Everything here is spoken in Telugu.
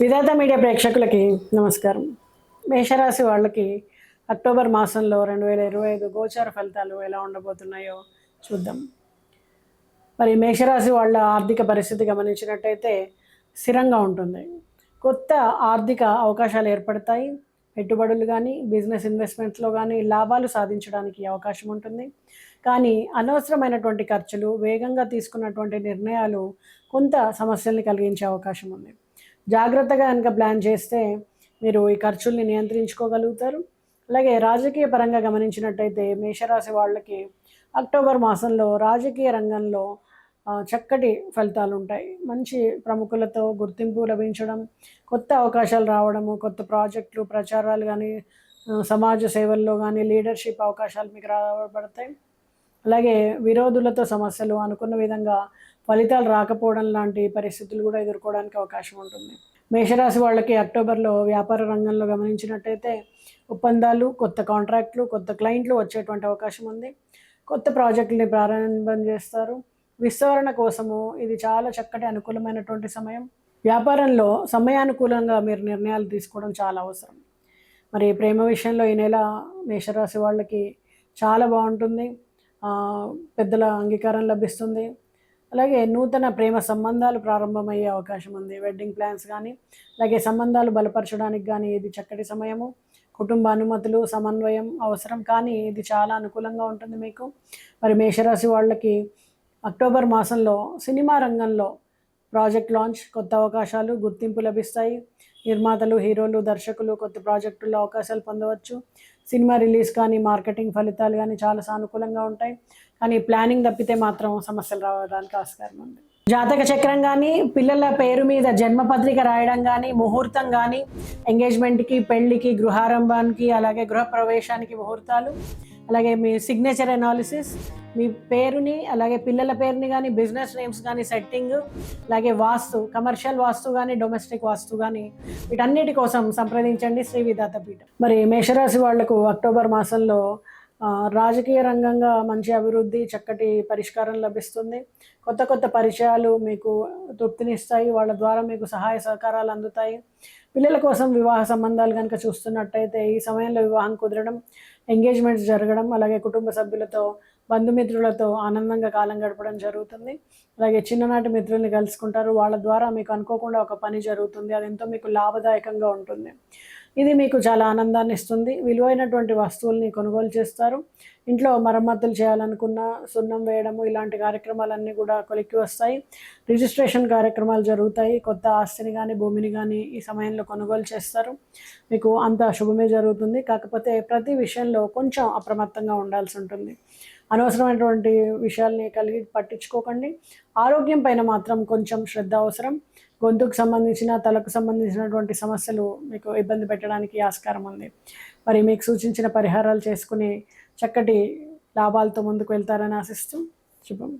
విధాత మీడియా ప్రేక్షకులకి నమస్కారం. మేషరాశి వాళ్ళకి అక్టోబర్ మాసంలో రెండు వేల ఇరవై ఐదు గోచార ఫలితాలు ఎలా ఉండబోతున్నాయో చూద్దాం. మరి మేషరాశి వాళ్ళ ఆర్థిక పరిస్థితి గమనించినట్టయితే స్థిరంగా ఉంటుంది. కొత్త ఆర్థిక అవకాశాలు ఏర్పడతాయి. పెట్టుబడులు కానీ బిజినెస్ ఇన్వెస్ట్మెంట్లో కానీ లాభాలు సాధించడానికి అవకాశం ఉంటుంది. కానీ అనవసరమైనటువంటి ఖర్చులు వేగంగా తీసుకున్నటువంటి నిర్ణయాలు కొంత సమస్యల్ని కలిగించే అవకాశం ఉంది. జాగ్రత్తగా కనుక ప్లాన్ చేస్తే మీరు ఈ ఖర్చుల్ని నియంత్రించుకోగలుగుతారు. అలాగే రాజకీయ పరంగా గమనించినట్టయితే మేషరాశి వాళ్ళకి అక్టోబర్ మాసంలో రాజకీయ రంగంలో చక్కటి ఫలితాలు ఉంటాయి మంచి ప్రముఖులతో గుర్తింపు లభించడం కొత్త అవకాశాలు రావడము కొత్త ప్రాజెక్టులు ప్రచారాలు కానీ సమాజ సేవల్లో కానీ లీడర్షిప్ అవకాశాలు మీకు రాబడతాయి. అలాగే విరోధులతో సమస్యలు అనుకున్న విధంగా ఫలితాలు రాకపోవడం లాంటి పరిస్థితులు కూడా ఎదుర్కోవడానికి అవకాశం ఉంటుంది. మేషరాశి వాళ్ళకి అక్టోబర్లో వ్యాపార రంగంలో గమనించినట్టయితే ఒప్పందాలు కొత్త కాంట్రాక్ట్లు కొత్త క్లయింట్లు వచ్చేటువంటి అవకాశం ఉంది. కొత్త ప్రాజెక్టుని ప్రారంభం చేస్తారు. విస్తరణ కోసము ఇది చాలా చక్కటి అనుకూలమైనటువంటి సమయం. వ్యాపారంలో సమయానుకూలంగా మీరు నిర్ణయాలు తీసుకోవడం చాలా అవసరం. మరి ప్రేమ విషయంలో ఈ నెల మేషరాశి వాళ్ళకి చాలా బాగుంటుంది. పెద్దల అంగీకారం లభిస్తుంది. అలాగే నూతన ప్రేమ సంబంధాలు ప్రారంభమయ్యే అవకాశం ఉంది. వెడ్డింగ్ ప్లాన్స్ కానీ అలాగే సంబంధాలు బలపరచడానికి కానీ ఇది చక్కటి సమయము. కుటుంబ అనుమతులు సమన్వయం అవసరం కానీ ఇది చాలా అనుకూలంగా ఉంటుంది మీకు. మరి మేషరాశి వాళ్ళకి అక్టోబర్ మాసంలో సినిమా రంగంలో ప్రాజెక్ట్ లాంచ్ కొత్త అవకాశాలు గుర్తింపు లభిస్తాయి. నిర్మాతలు హీరోలు దర్శకులు కొత్త ప్రాజెక్టుల్లో అవకాశాలు పొందవచ్చు. సినిమా రిలీజ్ కానీ మార్కెటింగ్ ఫలితాలు కానీ చాలా సానుకూలంగా ఉంటాయి. కానీ ప్లానింగ్ తప్పితే మాత్రం సమస్యలు రావడానికి ఆస్కారం ఉంది. జాతక చక్రం కానీ పిల్లల పేరు మీద జన్మపత్రిక రాయడం కానీ ముహూర్తం కానీ ఎంగేజ్మెంట్కి పెళ్ళికి గృహారంభానికి అలాగే గృహ ప్రవేశానికి ముహూర్తాలు అలాగే మీ సిగ్నేచర్ అనాలిసిస్ మీ పేరుని అలాగే పిల్లల పేరుని కానీ బిజినెస్ నేమ్స్ కానీ సెట్టింగ్ అలాగే వాస్తు కమర్షియల్ వాస్తు కానీ డొమెస్టిక్ వాస్తు కానీ వీటన్నిటి కోసం సంప్రదించండి శ్రీ విధాత పీఠం మరి మేషరాశి వాళ్ళకు అక్టోబర్ మాసంలో రాజకీయ రంగంగా మంచి అభివృద్ధి చక్కటి పరిష్కారం లభిస్తుంది. కొత్త కొత్త పరిచయాలు మీకు తృప్తినిస్తాయి వాళ్ళ ద్వారా మీకు సహాయ సహకారాలు అందుతాయి. పిల్లల కోసం వివాహ సంబంధాలు కనుక చూస్తున్నట్టయితే ఈ సమయంలో వివాహం కుదరడం ఎంగేజ్మెంట్స్ జరగడం అలాగే కుటుంబ సభ్యులతో బంధుమిత్రులతో ఆనందంగా కాలం గడపడం జరుగుతుంది. అలాగే చిన్ననాటి మిత్రుల్ని కలుసుకుంటారు. వాళ్ళ ద్వారా మీకు అనుకోకుండా ఒక పని జరుగుతుంది. అది ఎంతో మీకు లాభదాయకంగా ఉంటుంది. ఇది మీకు చాలా ఆనందాన్ని ఇస్తుంది. విలువైనటువంటి వస్తువుల్ని కొనుగోలు చేస్తారు. ఇంట్లో మరమ్మతులు చేయాలనుకున్న సున్నం వేయడము ఇలాంటి కార్యక్రమాలన్నీ కూడా కొలిక్కి వస్తాయి. రిజిస్ట్రేషన్ కార్యక్రమాలు జరుగుతాయి. కొత్త ఆస్తిని కానీ భూమిని కానీ ఈ సమయంలో కొనుగోలు చేస్తారు. మీకు అంత శుభమే జరుగుతుంది. కాకపోతే ప్రతి విషయంలో కొంచెం అప్రమత్తంగా ఉండాల్సి ఉంటుంది. అనవసరమైనటువంటి విషయాల్ని కలిగి పట్టించుకోకండి. ఆరోగ్యం పైన మాత్రం కొంచెం శ్రద్ధ అవసరం. గొంతుకు సంబంధించిన తలకు సంబంధించినటువంటి సమస్యలు మీకు ఇబ్బంది పెట్టడానికి ఆస్కారం ఉంది. మరి మీకు సూచించిన పరిహారాలు చేసుకుని చక్కటి లాభాలతో ముందుకు వెళ్తారని ఆశిస్తూ శుభం.